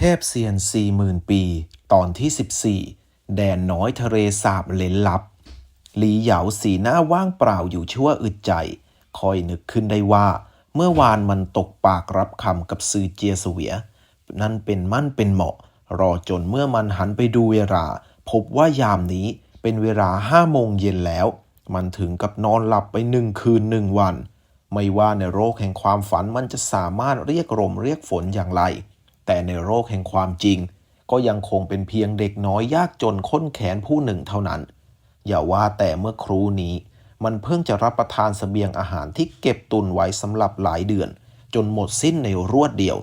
เทพเซียนสี่หมื่นปี ตอนที่ 14 แดนน้อยทะเลสาบเลนลับ หลีเหยาสีหน้าว่างเปล่าอยู่ชั่วอึดใจ คอยนึกขึ้นได้ว่า เมื่อวานมันตกปากรับคำกับซือเจียเสวีย นั่นเป็นมั่นเป็นเหมาะ รอจนเมื่อมันหันไปดูเวลา พบว่ายามนี้เป็นเวลาห้าโมงเย็นแล้ว มันถึงกับนอนหลับไปหนึ่งคืนหนึ่งวัน ไม่ว่าในโรคแห่งความฝันมันจะสามารถเรียกลมเรียกฝนอย่างไร แต่ในโรคแห่งความจริง ก็ยังคงเป็นเพียงเด็กน้อยยากจนข้นแขนผู้หนึ่งเท่านั้น อย่าว่าแต่เมื่อครูนี้ มันเพิ่งจะรับประทานเสบียงอาหารที่เก็บตุนไว้สำหรับหลายเดือน จนหมดสิ้นในรวดเดียว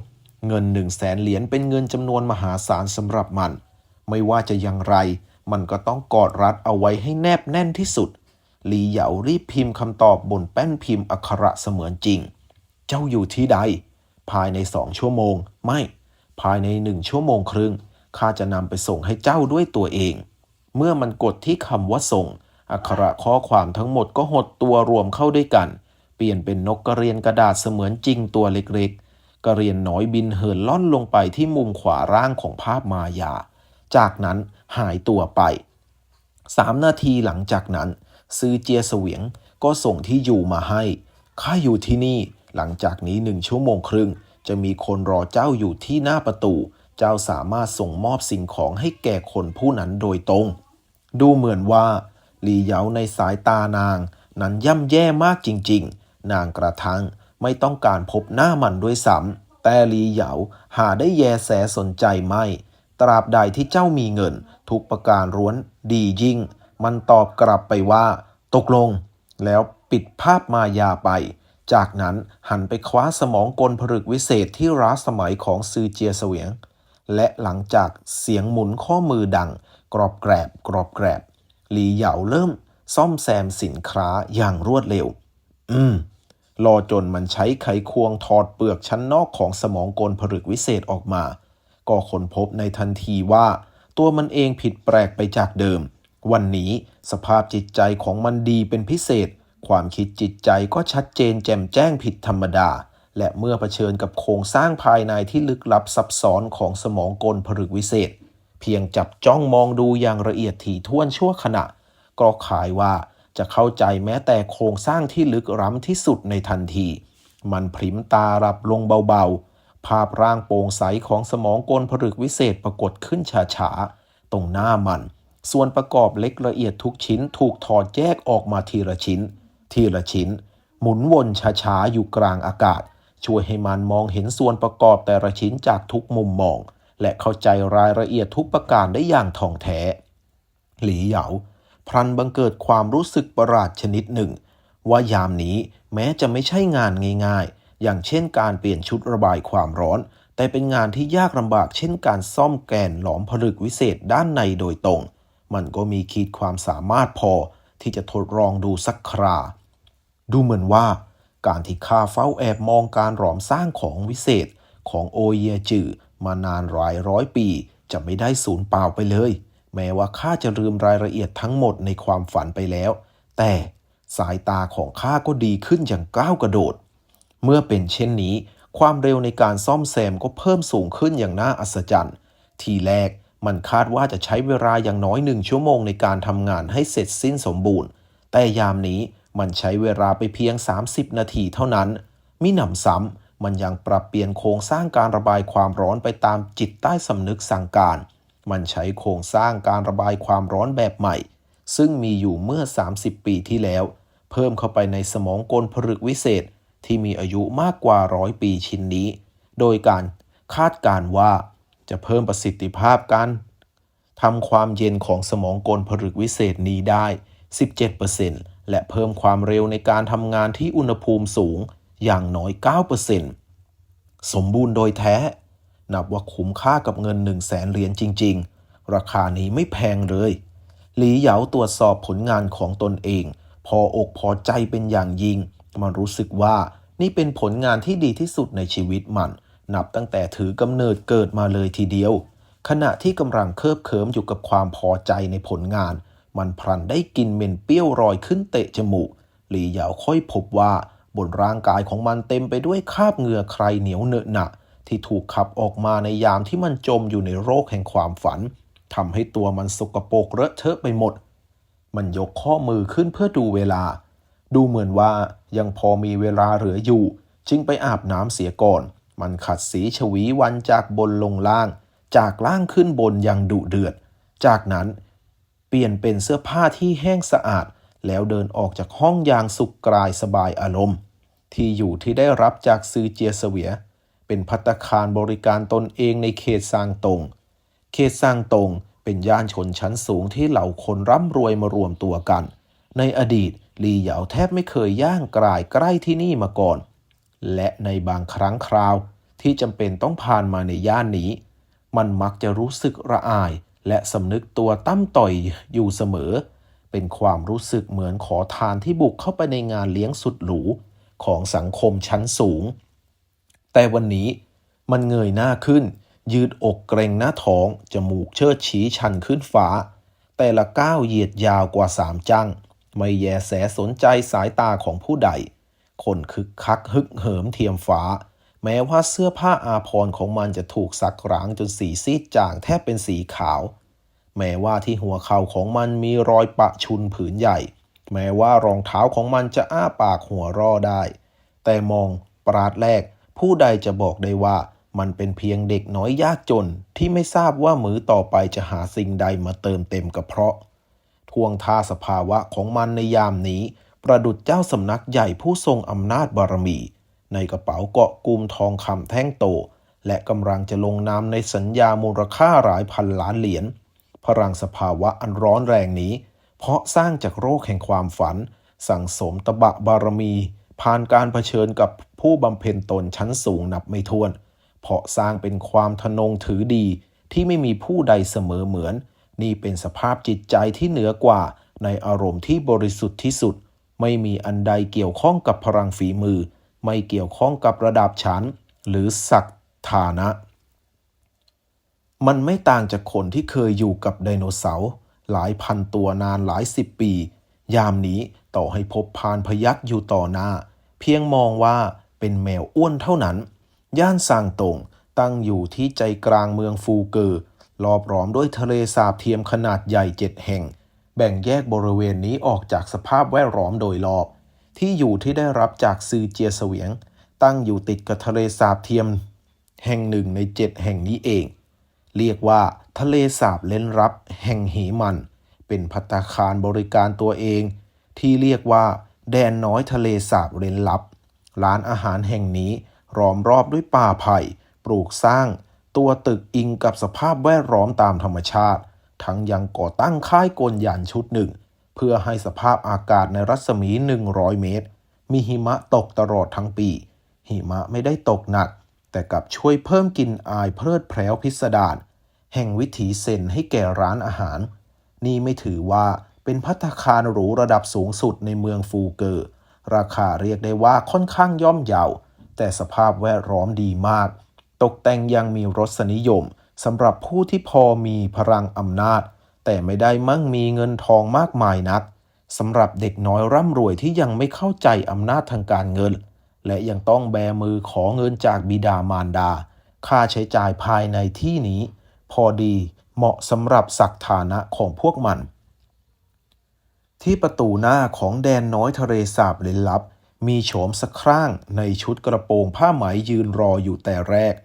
เงินหนึ่งแสนเหรียญเป็นเงินจำนวนมหาศาลสำหรับมัน ไม่ว่าจะอย่างไร มันก็ต้องกอดรัดเอาไว้ให้แนบแน่นที่สุดหลีเหยารีบพิมพ์คำตอบบนแป้นพิมพ์อักขระเสมือนจริง เจ้าอยู่ที่ใด ภายในสองชั่วโมง ไม่ ภายในหนึ่งชั่วโมงครึ่งข้าจะนำไปส่งให้เจ้าด้วยตัวเอง เมื่อมันกดที่คำว่าส่ง อักขระข้อความทั้งหมดก็หดตัวรวมเข้าด้วยกัน เปลี่ยนเป็นนกกระเรียนกระดาษเสมือนจริงตัวเล็กๆ กระเรียนน้อยบินเหินล่อนลงไปที่มุมขวาร่างของภาพมายา จากนั้นหายตัวไปสามนาทีหลังจากนั้น ซื้อเจียเสวียงก็ส่งที่อยู่มาให้ข้าอยู่ที่นี่หลังจากนี้หนึ่งชั่วโมงครึ่ง จะมีคนรอเจ้าอยู่ที่หน้าประตู เจ้าสามารถส่งมอบสิ่งของให้แก่คนผู้นั้นโดยตรง ดูเหมือนว่าหลีเหยาในสายตานาง นั้นย่ำแย่มากจริงๆ นางกระทั่งไม่ต้องการพบหน้ามันด้วยซ้ำแต่หลีเหยาหาได้แยแสสนใจไม่ ตราบใดที่เจ้ามีเงิน ทุกประการร้วนดียิ่ง มันตอบกลับไปว่า ตกลง แล้วปิดภาพมายาไป จากนั้นหันไปคว้าสมองกลผลึกวิเศษที่ร้าสมัยของซือเจียเสวียง และหลังจากเสียงหมุนข้อมือดัง กรอบแกรบกรอบแกรบ หลีเหยาเริ่มซ่อมแซมสินค้าอย่างรวดเร็ว อืม รอจนมันใช้ไขควงถอดเปลือกชั้นนอกของสมองกลผลึกวิเศษออกมา ก็ค้นพบในทันทีว่า ตัวมันเองผิดแปลกไปจากเดิม วันนี้สภาพจิตใจของมันดีเป็นพิเศษ ความคิดจิตใจก็ชัดเจนแจ่มแจ้งผิดธรรมดา และเมื่อเผชิญกับโครงสร้างภายในที่ลึกลับซับซ้อนของสมองกลผลึกวิเศษ เพียงจับจ้องมองดูอย่างละเอียดถี่ถ้วนชั่วขณะ ก็ขายว่าจะเข้าใจแม้แต่โครงสร้างที่ลึกล้ำที่สุดในทันที มันพริมตารับลงเบาๆ ภาพร่างโปร่งใสของสมองกลผลึกวิเศษปรากฏขึ้นช้าๆ ตรงหน้ามัน ส่วนประกอบเล็กละเอียดทุกชิ้นถูกถอดแยกออกมาทีละชิ้น ทีละชิ้น หมุนวนช้าๆอยู่กลางอากาศ ช่วยให้มันมองเห็นส่วนประกอบแต่ละชิ้นจากทุกมุมมอง และเข้าใจรายละเอียดทุกประการได้อย่างท่องแท้ หลีเหยาพลันบังเกิดความรู้สึกประหลาดชนิดหนึ่ง ว่ายามนี้แม้จะไม่ใช่งานง่ายๆ อย่างเช่นการเปลี่ยนชุดระบายความร้อน แต่เป็นงานที่ยากลำบากเช่นการซ่อมแกนหลอมผลึกวิเศษด้านในโดยตรง มันก็มีขีดความสามารถพอ ที่จะทดลองดูสักครา ดูเหมือนว่าการที่ข้าเฝ้าแอบมองการหลอมสร้างของวิเศษของโอเยจือมานานหลายร้อยปี จะไม่ได้สูญเปล่าไปเลย แม้ว่าข้าจะลืมรายละเอียดทั้งหมดในความฝันไปแล้ว แต่สายตาของข้าก็ดีขึ้นอย่างก้าวกระโดด เมื่อเป็นเช่นนี้ ความเร็วในการซ่อมแซมก็เพิ่มสูงขึ้นอย่างน่าอัศจรรย์ ทีแรก มันคาดว่าจะใช้เวลาอย่างน้อยหนึ่งชั่วโมงในการทำงานให้เสร็จสิ้นสมบูรณ์ แต่ยามนี้มันใช้เวลาไปเพียง 30 นาทีเท่านั้น มิหนำซ้ำมันยังปรับเปลี่ยนโครงสร้างการระบายความร้อนไปตามจิตใต้สำนึกสั่งการ มันใช้โครงสร้างการระบายความร้อนแบบใหม่ ซึ่งมีอยู่เมื่อ 30 ปีที่แล้ว เพิ่มเข้าไปในสมองกลผลึกวิเศษที่มีอายุมากกว่าร้อยปีชิ้นนี้ โดยการคาดการว่า จะเพิ่มประสิทธิภาพการทำความเย็นของสมองกลผลึกวิเศษนี้ได้ 17%และเพิ่มความเร็วในการทำงานที่อุณหภูมิสูงอย่างน้อย 9%สมบูรณ์โดยแท้ นับว่าคุ้มค่ากับเงิน 1 0 0 0 0แสนเหรียญจริง ๆ ราคานี้ไม่แพงเลย หลีเหยาตรวจสอบผลงานของตนเอง พออกพอใจเป็นอย่างยิ่ง มันรู้สึกว่านี่เป็นผลงานที่ดีที่สุดในชีวิตมัน นับตั้งแต่ถือกำเนิดเกิดมาเลยทีเดียว ขณะที่กำลังเคิบเคิมอยู่กับความพอใจในผลงาน มันพลันได้กลินเหม็นเปรี้ยวรอยขึ้นเตะจมูก หลีเหยาค่อยพบว่าบนร่างกายของมันเต็มไปด้วยคราบเหงื่อใครเหนียวเนอะหนะที่ถูกขับออกมาในยามที่มันจมอยู่ในโรคแห่งความฝันทำให้ตัวมันสกปรกเลอะเทอะไปหมด มันยกข้อมือขึ้นเพื่อดูเวลา ดูเหมือนว่ายังพอมีเวลาเหลืออยู่ จึงไปอาบน้ำเสียก่อน มันขัดสีชวีวันจากบนลงล่าง จากล่างขึ้นบนอย่างดุเดือด จากนั้นเปลี่ยนเป็นเสื้อผ้าที่แห้งสะอาด แล้วเดินออกจากห้องอย่างสุขกายสบายอารมณ์ ที่อยู่ที่ได้รับจากซือเจียเสวีย เป็นพัตตาคารบริการตนเองในเขตซางตง เขตซางตงเป็นย่านชนชั้นสูงที่เหล่าคนร่ำรวยมารวมตัวกัน ในอดีตลีเหยาแทบไม่เคยย่างกลายใกล้ที่นี่มาก่อน และในบางครั้งคราวที่จำเป็นต้องผ่านมาในย่านนี้ มันมักจะรู้สึกระอายและสำนึกตัวตั้มต่อยอยู่เสมอ เป็นความรู้สึกเหมือนขอทานที่บุกเข้าไปในงานเลี้ยงสุดหรูของสังคมชั้นสูง แต่วันนี้มันเงยหน้าขึ้น ยืดอกเกรงหน้าท้อง จมูกเชิดชี้ชันขึ้นฟ้า แต่ละก้าวเหยียดยาวกว่าสามจัง ไม่แยแสสนใจสายตาของผู้ใด คนคึกคักฮึกเหิมเทียมฟ้า แม้ว่าเสื้อผ้าอาภรของมันจะถูกซักร้างจนสีซีดจางแทบเป็นสีขาว แม้ว่าที่หัวเข่าของมันมีรอยปะชุนผืนใหญ่ แม้ว่ารองเท้าของมันจะอ้าปากหัวร่อได้ แต่มองปราดแรก ผู้ใดจะบอกได้ว่ามันเป็นเพียงเด็กน้อยยากจนที่ไม่ทราบว่ามือต่อไปจะหาสิ่งใดมาเติมเต็มกระเพาะทวงท่าสภาวะของมันในยามนี้ ประดุจเจ้าสำนักใหญ่ผู้ทรงอำนาจบารมี ในกระเป๋าเกาะกุมทองคำแท่งโต และกำลังจะลงนามในสัญญามูลค่าหลายพันล้านเหรียญพลังสภาวะอันร้อนแรงนี้ เพราะสร้างจากโรคแห่งความฝัน สั่งสมตบะบารมี ผ่านการเผชิญกับผู้บำเพ็ญตนชั้นสูงนับไม่ถ้วน เพราะสร้างเป็นความทะนงถือดีที่ไม่มีผู้ใดเสมอเหมือน นี่เป็นสภาพจิตใจที่เหนือกว่าในอารมณ์ที่บริสุทธิ์ที่สุด ไม่มีอันใดเกี่ยวข้องกับพลังฝีมือ ไม่เกี่ยวข้องกับระดับชั้น หรือศักดิ์ฐานะ มันไม่ต่างจากคนที่เคยอยู่กับไดโนเสาร์หลายพันตัวนานหลายสิบปี ยามนี้ต่อให้พบพานพยักอยู่ต่อหน้า เพียงมองว่าเป็นแมวอ้วนเท่านั้น ย่านซางตงตั้งอยู่ที่ใจกลางเมืองฟูเกอร์รอบล้อมด้วยทะเลสาบเทียมขนาดใหญ่เจ็ดแห่ง แบ่งแยกบริเวณนี้ออกจากสภาพแวดล้อมโดยรอบ ที่อยู่ที่ได้รับจากซือเจียเสวียง ตั้งอยู่ติดกับทะเลสาบเทียม แห่งหนึ่งในเจ็ดแห่งนี้เอง เรียกว่าทะเลสาบเล้นรับแห่งเหมัน เป็นพัตคารบริการตัวเอง ที่เรียกว่า แดนน้อยทะเลสาบเล้นลับ ร้านอาหารแห่งนี้ล้อมรอบด้วยป่าไผ่ ปลูกสร้าง ตัวตึกอิงกับสภาพแวดล้อมตามธรรมชาติ ทั้งยังก่อตั้งค่ายกลยานชุดหนึ่ง เพื่อให้สภาพอากาศในรัศมี 100 เมตร มีหิมะตกตลอดทั้งปี หิมะไม่ได้ตกหนัก แต่กลับช่วยเพิ่มกลินอายเพลิดเพลวพิสดารแห่งวิถีเซนให้แก่ร้านอาหาร นี่ไม่ถือว่าเป็นพัตคารหรูระดับสูงสุดในเมืองฟูเกอร์ ราคาเรียกได้ว่าค่อนข้างย่อมเยา แต่สภาพแวดล้อมดีมาก ตกแต่งยังมีรสนิยม สำหรับผู้ที่พอมีพลังอำนาจ แต่ไม่ได้มั่งมีเงินทองมากมายนักสำหรับเด็กน้อยร่ำรวยที่ยังไม่เข้าใจอำนาจทางการเงิน และยังต้องแบมือขอเงินจากบิดามารดา ค่าใช้จ่ายภายในที่นี้ พอดีเหมาะสำหรับศักดิ์ฐานะของพวกมัน ที่ประตูหน้าของแดนน้อยทะเลสาบเลนลับ มีโฉมสักคร่างในชุดกระโปรงผ้าไหมยืนรออยู่แต่แรก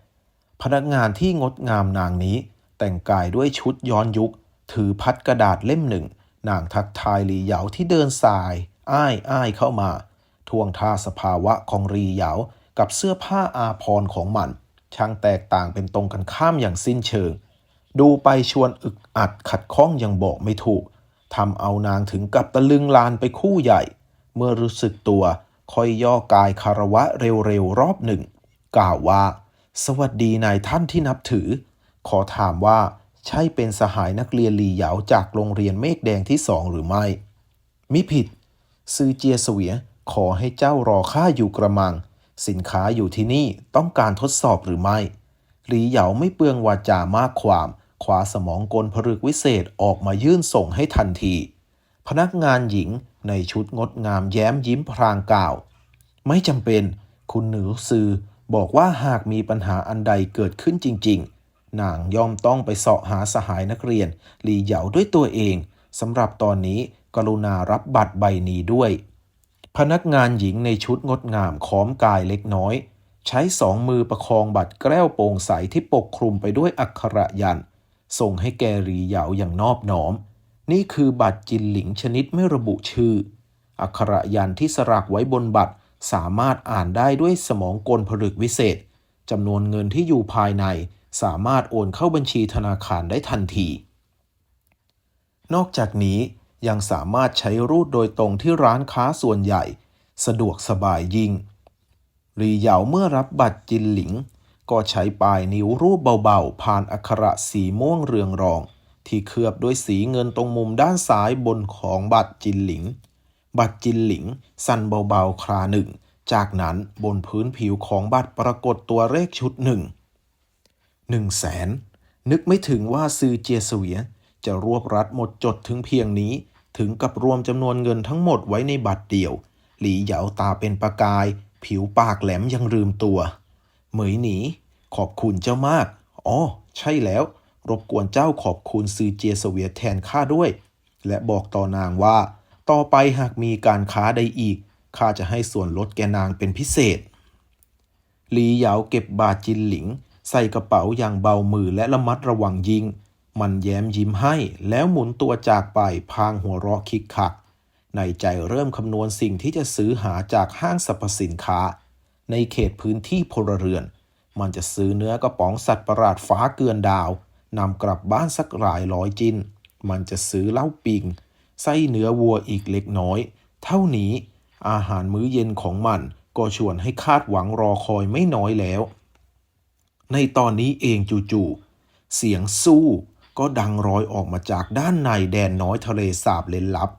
พนักงานที่งดงามนางนี้ แต่งกายด้วยชุดย้อนยุค ถือพัดกระดาษเล่มหนึ่ง นางทักทายรีเหยาที่เดินสาย อ้ายอ้ายเข้ามาทวงท่าสภาวะของรีเหยากับเสื้อผ้าอาพรของมันช่างแตกต่างเป็นตรงกันข้ามอย่างสิ้นเชิง ดูไปชวนอึกอัดขัดข้องยังบอกไม่ถูกทำเอานางถึงกับตะลึงลานไปคู่ใหญ่ เมื่อรู้สึกตัวค่อยย่อกายคารวะเร็วๆรอบหนึ่ง กล่าวว่า สวัสดีนายท่านที่นับถือ ขอถามว่าใช่เป็นสหายนักเรียนลีเหยาจากโรงเรียนเมฆแดงที่สองหรือไม่ มิผิด ซือเจียเสวียขอให้เจ้ารอข้าอยู่กระมัง สินค้าอยู่ที่นี่ต้องการทดสอบหรือไม่ หลีเหยาไม่เปลืองวาจามากความขวาสมองกลผลึกวิเศษออกมายื่นส่งให้ทันที พนักงานหญิงในชุดงดงามแย้มยิ้มพรางกล่าว ไม่จำเป็น คุณหนูซือ บอกว่าหากมีปัญหาอันใดเกิดขึ้นจริง ๆ นางย่อมต้องไปเสาะหาสหายนักเรียน หลีเหยาด้วยตัวเองสำหรับตอนนี้กรุณารับบัตรใบนี้ด้วย พนักงานหญิงในชุดงดงามค้อมกายเล็กน้อย ใช้สองมือประคองบัตรแก้วโปร่งใสที่ปกคลุมไปด้วยอักขระยันส่งให้แกหลีเหยาอย่างนอบน้อม นี่คือบัตรจินหลิงชนิดไม่ระบุชื่อ อักขระยันที่สลักไว้บนบัตร สามารถอ่านได้ด้วยสมองกลผลึกวิเศษจำนวนเงินที่อยู่ภายใน สามารถโอนเข้าบัญชีธนาคารได้ทันที นอกจากนี้ยังสามารถใช้รูดโดยตรงที่ร้านค้าส่วนใหญ่ สะดวกสบายยิ่งหลีเหยาเมื่อรับบัตรจินหลิง ก็ใช้ปลายนิ้วรูปเบาๆ ผ่านอักขระสีม่วงเรืองรอง ที่เคลือบด้วยสีเงินตรงมุมด้านซ้ายบนของบัตรจินหลิง บัตรจินหลิง สั่นเบาๆคราหนึ่ง จากนั้นบนพื้นผิวของบัตรปรากฏตัวเลขชุดหนึ่งหนึ่งแสนนึกไม่ถึงว่าซือเจียเสวียนจะรวบรัดหมดจดถึงเพียงนี้ ถึงกับรวมจำนวนเงินทั้งหมดไว้ในบัตรเดียว หลีเหยาตาเป็นประกาย ผิวปากแหลมยังลืมตัว เหมยหนี ขอบคุณเจ้ามาก อ๋อ ใช่แล้ว รบกวนเจ้าขอบคุณซือเจียเสวียนแทนข้าด้วย และบอกต่อนางว่า ต่อไปหากมีการค้าใดอีก ข้าจะให้ส่วนลดแกนางเป็นพิเศษ หลีเหยาเก็บบาทจินหลิง ใส่กระเป๋าอย่างเบามือและระมัดระวังยิง มันแย้มยิ้มให้แล้วหมุนตัวจากไปพางหัวเราะคิกคัก ในใจเริ่มคำนวณสิ่งที่จะซื้อหาจากห้างสรรพสินค้า ในเขตพื้นที่พลเรือน มันจะซื้อเนื้อกระป๋องสัตว์ประหลาดฟ้าเกือนดาวนำกลับบ้านสักหลายร้อยจิน มันจะซื้อเหล้าปิง ไส้เนื้อวัวอีกเล็กน้อย เท่านี้อาหารมื้อเย็นของมันก็ชวนให้คาดหวังรอคอยไม่น้อยแล้ว ในตอนนี้เองจู่ๆเสียงสู้ก็ดังร้อยออกมาจากด้านในแดนน้อยทะเลสาบเลนลับ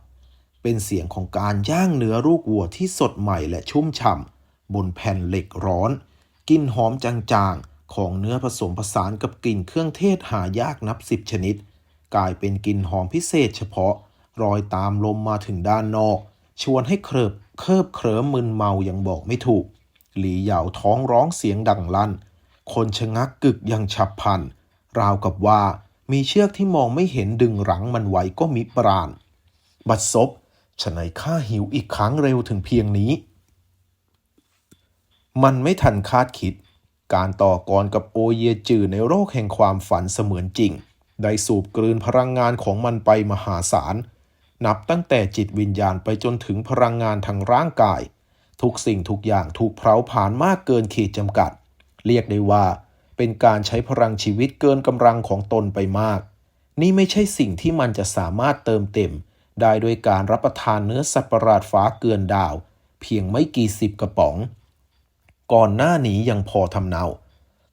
เป็นเสียงของการย่างเนื้อลูกวัวที่สดใหม่และชุ่มฉ่ำบนแผ่นเหล็กร้อน กลิ่นหอมจางๆ ของเนื้อผสมผสานกับกลิ่นเครื่องเทศหายากนับสิบชนิด กลายเป็นกลิ่นหอมพิเศษเฉพาะ รอยตามลมมาถึงด้านนอก ชวนให้เคลิบเคิบเคลิ้มมึนเมาอย่างบอกไม่ถูก หลีเหยาท้องร้องเสียงดังลั่น คนชะงักกึกอย่างฉับพลัน ราวกับว่ามีเชือกที่มองไม่เห็นดึงรั้งมันไว้ก็มิปราณ บัดซบฉะไหนข้าหิวอีกครั้งเร็วถึงเพียงนี้ มันไม่ทันคาดคิด การต่อกรกับโอเยจือในโรคแห่งความฝันเสมือนจริง ได้สูบกลืนพลังงานของมันไปมหาศาล นับตั้งแต่จิตวิญญาณไปจนถึงพลังงานทางร่างกาย ทุกสิ่งทุกอย่างถูกเผาผลาญมากเกินขีดจำกัด เรียกได้ว่า เป็นการใช้พลังชีวิตเกินกำลังของตนไปมาก นี่ไม่ใช่สิ่งที่มันจะสามารถเติมเต็ม ได้ด้วยการรับประทานเนื้อสัตว์ประหลาดฟ้าเกือนดาว เพียงไม่กี่สิบกระป๋อง ก่อนหน้านี้ยังพอทำเนา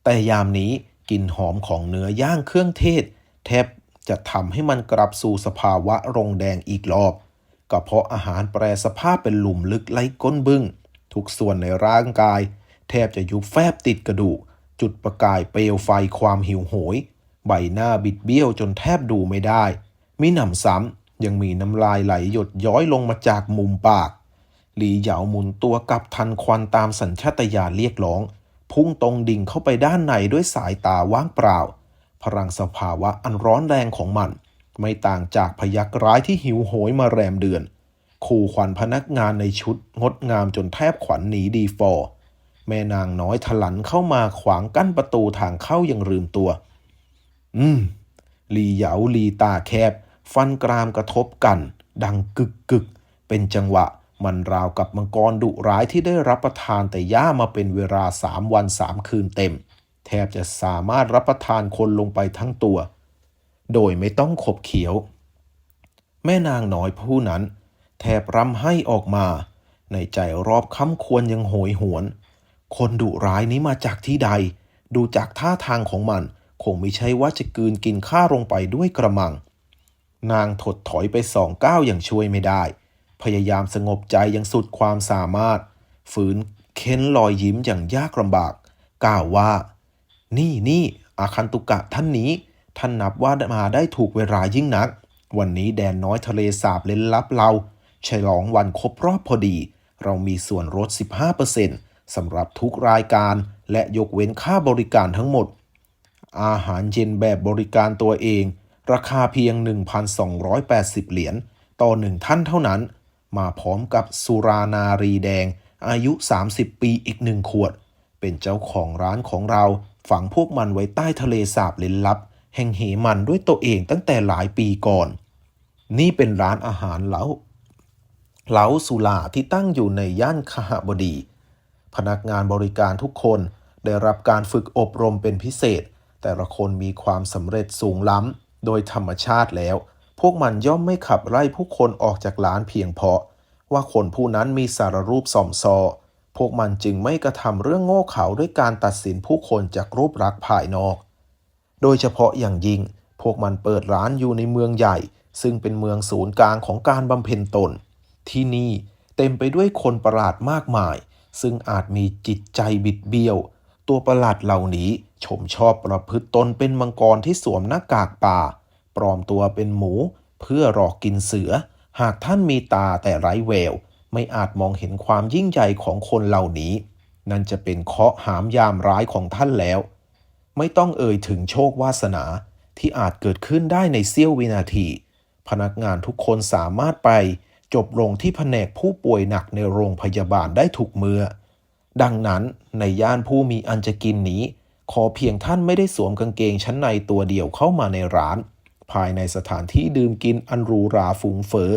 แต่ยามนี้กลิ่นหอมของเนื้อย่างเครื่องเทศ แทบ จะทำให้มันกลับสู่สภาวะรงแดงอีกรอบก็เพราะอาหารแปรสภาพเป็นหลุมลึกไร้ก้นบึง้ง ทุกส่วนในร่างกาย แทบจะยุบแฟบติดกระดูก จุดประกายเปลวไฟความหิวโหย ใบหน้าบิดเบี้ยวจนแทบดูไม่ได้มิหนำซ้ำยังมีน้ำลายไหลหยดย้อยลงมาจากมุมปากหลีเหยาหมุนตัวกลับทันควันตามสัญชาตญาณเรียกร้อง พุ่งตรงดิ่งเข้าไปด้านในด้วยสายตาว่างเปล่า พลังสภาวะอันร้อนแรงของมัน ไม่ต่างจากพยักร้ายที่หิวโหยมาแรมเดือนขู่ขวัญพนักงานในชุดงดงามจนแทบขวัญหนีดีฟอร์แม่นางน้อยถลันเข้ามาขวางกั้นประตูทางเข้าอย่างลืมตัว อืม ลีเหยาลีตาแคบ ฟันกรามกระทบกัน ดังกึกกึก เป็นจังหวะมันราวกับมังกรดุร้ายที่ได้รับประทานแต่ย่ามาเป็นเวลาสามวันสามคืนเต็ม แทบจะสามารถรับประทานคนลงไปทั้งตัว โดยไม่ต้องขบเขียว แม่นางน้อยผู้นั้น แทบรำให้ออกมา ในใจรอบค้ำควรยังโหยหวน คนดุร้ายนี้มาจากที่ใด ดูจากท่าทางของมัน คงไม่ใช่ว่าจะกืนกินข้าลงไปด้วยกระมัง นางถดถอยไปสองก้าวอย่างช่วยไม่ได้ พยายามสงบใจอย่างสุดความสามารถ ฝืนเค้นรอยยิ้มอย่างยากลำบาก กล่าวว่า นี่นี่อาคันตุกะท่านนี้ ท่านนับว่ามาได้ถูกเวลายิ่งนัก วันนี้แดนน้อยทะเลสาบเล่นลับเราฉลองวันครบรอบพอดี เรามีส่วนลด 15%สำหรับทุกรายการ และยกเว้นค่าบริการทั้งหมด อาหารเย็นแบบบริการตัวเอง ราคาเพียง 1,280 เหรียญต่อหนึ่งท่านเท่านั้น มาพร้อมกับสุรานารีแดงอายุ 30 ปีอีกหนึ่งขวด เป็นเจ้าของร้านของเรา ฝังพวกมันไว้ใต้ทะเลสาบเลนลับ แห่งเหมันด้วยตัวเองตั้งแต่หลายปีก่อน นี่เป็นร้านอาหารเหลาเหลาสุราที่ตั้งอยู่ในย่านคหบดี พนักงานบริการทุกคนได้รับการฝึกอบรมเป็นพิเศษ แต่ละคนมีความสำเร็จสูงล้ำ โดยธรรมชาติแล้ว พวกมันย่อมไม่ขับไล่ผู้คนออกจากร้านเพียงเพราะ ว่าคนผู้นั้นมีสารรูปส่อมซอ พวกมันจึงไม่กระทำเรื่องโง่เขลาด้วยการตัดสินผู้คนจากรูปลักษณ์ภายนอก โดยเฉพาะอย่างยิ่ง พวกมันเปิดร้านอยู่ในเมืองใหญ่ ซึ่งเป็นเมืองศูนย์กลางของการบำเพ็ญตน ที่นี่เต็มไปด้วยคนประหลาดมากมาย ซึ่งอาจมีจิตใจบิดเบี้ยว ตัวประหลาดเหล่านี้ชมชอบประพฤติตนเป็นมังกรที่สวมหน้ากากป่า ปลอมตัวเป็นหมู เพื่อหลอกกินเสือ หากท่านมีตาแต่ไร้แวว ไม่อาจมองเห็นความยิ่งใหญ่ของคนเหล่านี้ นั่นจะเป็นเคาะหามยามร้ายของท่านแล้ว ไม่ต้องเอ่ยถึงโชควาสนาที่อาจเกิดขึ้นได้ในเสี้ยววินาที พนักงานทุกคนสามารถไปจบลงที่แผนกผู้ป่วยหนักในโรงพยาบาลได้ถูกเมื่อดังนั้นในย่านผู้มีอันจะกินนี้ ขอเพียงท่านไม่ได้สวมกางเกงชั้นในตัวเดียวเข้ามาในร้าน ภายในสถานที่ดื่มกินอันหรูหราฟุงเฟ้อ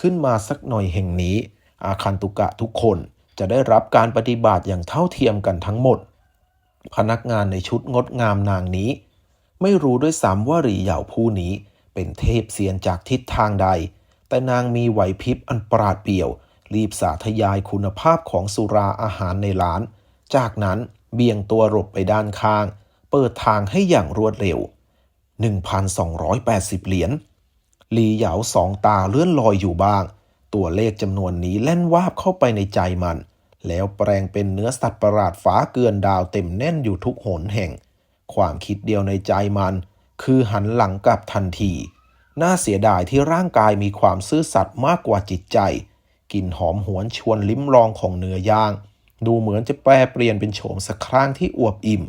ขึ้นมาสักหน่อยแห่งนี้ อาคันตุกะทุกคนจะได้รับการปฏิบัติอย่างเท่าเทียมกันทั้งหมด พนักงานในชุดงดงามนางนี้ ไม่รู้ด้วยซ้ำว่าหรีเหยาผู้นี้เป็นเทพเสียนจากทิศทางใด แต่นางมีไหวพริบอันปราดเปรียว รีบสาธยายคุณภาพของสุราอาหารในร้าน จากนั้นเบี่ยงตัวหลบไปด้านข้าง เปิดทางให้อย่างรวดเร็ว 1,280 เหรียญ หลีเหยาสองตาเลื่อนลอยอยู่บ้าง ตัวเลขจำนวนนี้แล่นวาบเข้าไปในใจมัน แล้วแปลงเป็นเนื้อสัตว์ประหลาดฟ้าเกือนดาวเต็มแน่นอยู่ทุกหนแห่ง ความคิดเดียวในใจมัน คือหันหลังกลับทันที น่าเสียดายที่ร่างกายมีความซื่อสัตย์มากกว่าจิตใจกลิ่นหอมหวนชวนลิ้มลองของเนื้อย่าง ดูเหมือนจะแปรเปลี่ยนเป็นโฉมสักครั้งที่อวบอิ่ม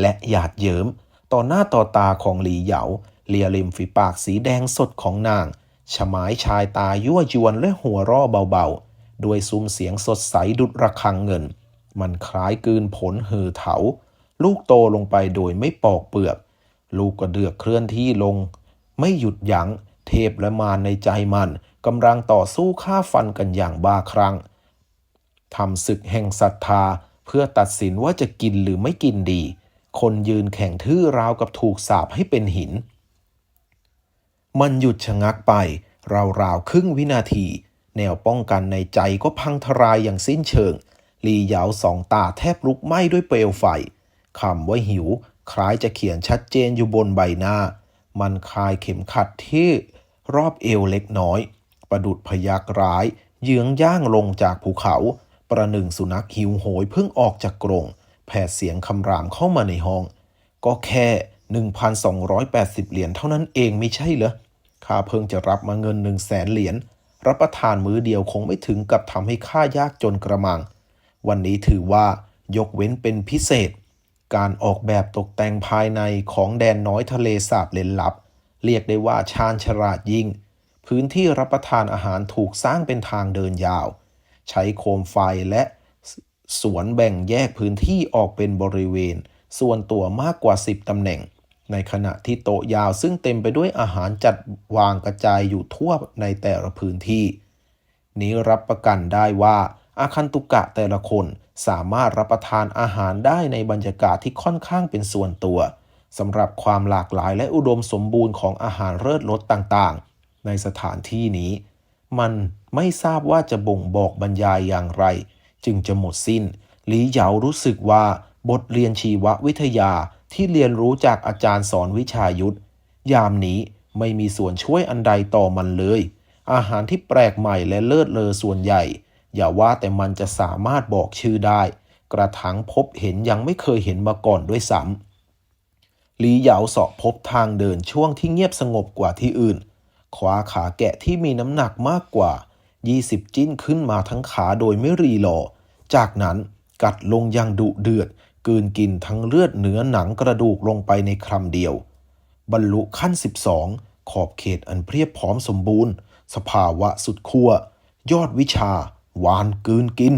และหยาดเยิ้ม ต่อหน้าต่อตาของหลีเหยา เลียริมฝีปากสีแดงสดของนาง ฉมายชายตายั่วยวนและหัวราะเบาๆ ด้วยซุ้มเสียงสดใสดุดระฆังเงิน มันคล้ายกืนผลเหือเถา ลูกโตลงไปโดยไม่ปอกเปลือก ลูกกระเดือกเคลื่อนที่ลง ไม่หยุดยัง้ง เทพและมารในใจมันกำลังต่อสู้ฆ่าฟันกันอย่างบ้าคลั่งทำศึกแห่งศรัทธาเพื่อตัดสินว่าจะกินหรือไม่กินดี คนยืนแข่งทื่อราวกับถูกสาปให้เป็นหิน มันหยุดชะงักไป ราวๆครึ่งวินาที แนวป้องกันในใจก็พังทลายอย่างสิ้นเชิง ลีเหยาสองตาแทบลุกไหม้ด้วยเปลวไฟคำว่าหิว คล้ายจะเขียนชัดเจนอยู่บนใบหน้า มันคลายเข็มขัดที่รอบเอวเล็กน้อย ประดุดพยักร้ายเยื้องย่างลงจากภูเขา ประหนึ่งสุนัขหิวโหยเพิ่งออกจากกรงแผดเสียงคำรามเข้ามาในห้อง ก็แค่ 1,280 เหรียญเท่านั้นเองไม่ใช่เหรอ ข้าเพิ่งจะรับมาเงิน1 0 0 0 0แสนเหรียญรับประทานมื้อเดียวคงไม่ถึงกับทำให้ข้ายากจนกระมัง วันนี้ถือว่ายกเว้นเป็นพิเศษ การออกแบบตกแต่งภายในของแดนน้อยทะเลสาบเลนลับ เรียกได้ว่าชาญฉลาดยิ่ง พื้นที่รับประทานอาหารถูกสร้างเป็นทางเดินยาว ใช้โคมไฟและสวนแบ่งแยกพื้นที่ออกเป็นบริเวณ ส่วนตัวมากกว่า 10ตำแหน่ง ในขณะที่โต๊ะยาวซึ่งเต็มไปด้วยอาหารจัดวางกระจายอยู่ทั่วในแต่ละพื้นที่ นี้รับประกันได้ว่าอาคันตุกะแต่ละคนสามารถรับประทานอาหารได้ในบรรยากาศที่ค่อนข้างเป็นส่วนตัวสำหรับความหลากหลายและอุดมสมบูรณ์ของอาหารเลิศรสต่างๆ ในสถานที่นี้ มันไม่ทราบว่าจะบ่งบอกบรรยายอย่างไร จึงจะหมดสิ้น หลีเหยารู้สึกว่าบทเรียนชีววิทยา ที่เรียนรู้จากอาจารย์สอนวิชายุทธยามนี้ไม่มีส่วนช่วยอันใดต่อมันเลย อาหารที่แปลกใหม่และเลิศเลอส่วนใหญ่ อย่าว่าแต่มันจะสามารถบอกชื่อได้ กระทั่งพบเห็นยังไม่เคยเห็นมาก่อนด้วยซ้ำหลีเหยาเสาะพบทางเดินช่วงที่เงียบสงบกว่าที่อื่นขวาขาแกะที่มีน้ำหนักมากกว่า 20 จิ้นขึ้นมาทั้งขาโดยไม่รีรอ จากนั้นกัดลงอย่างดุเดือด กืนกินทั้งเลือดเนื้อหนังกระดูกลงไปในคำเดียว บรรลุขั้น 12 ขอบเขตอันเพียบพร้อมสมบูรณ์ สภาวะสุดขั้วยอดวิชาวานกืนกิน